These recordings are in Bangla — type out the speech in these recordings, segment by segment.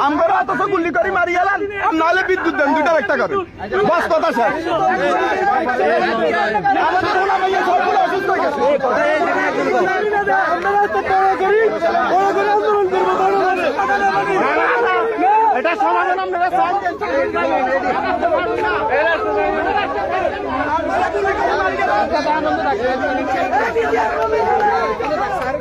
আমরা অত গুলি করে মারি গেলাম আর নাহলে বিদ্যুৎ দেন দুইটা একটা করে। বাস কথা স্যার। হয়ে আমরা এটা সমাধান আপনারা স্যার।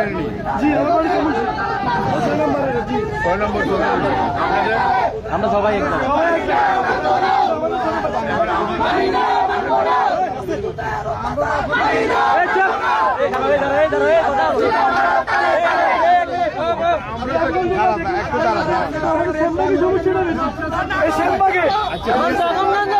এখানে নেই কয় নম্বর আপনাদের? আমরা সবাই একদম একটু মানুষ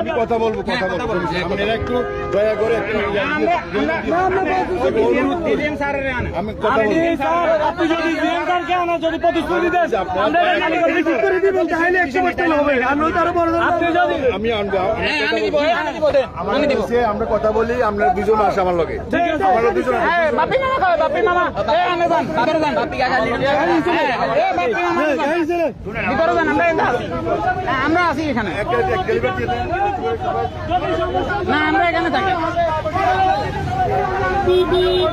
আমি কথা বলব কথা বলব। আপনারা একটু দয়া করে আমি কথা বলব। আপনি যদি জিএম স্যারকে আনার যদি প্রতিশ্রুতি দেন আমরা করে দিবেন তাহলে একশো পার্সেন্ট হবে। বড় আপনি যদি আমি আনব আমি কথা বলব। আমার কথা বলি আমরা দুজন আসে আমার লগে। আমরা দুজন আসে। বাপি মামা খাবে বাপি মামা? এ আমি যান ভিতরে যান। বাপি গাজা এ বাপি মামা যান। ভিতরে যান আমরা হ্যাঁ, আমরা আছি এখানে। একটা ডেলিভারি দিয়ে। না আমরা এখানে থাকি এই আমরা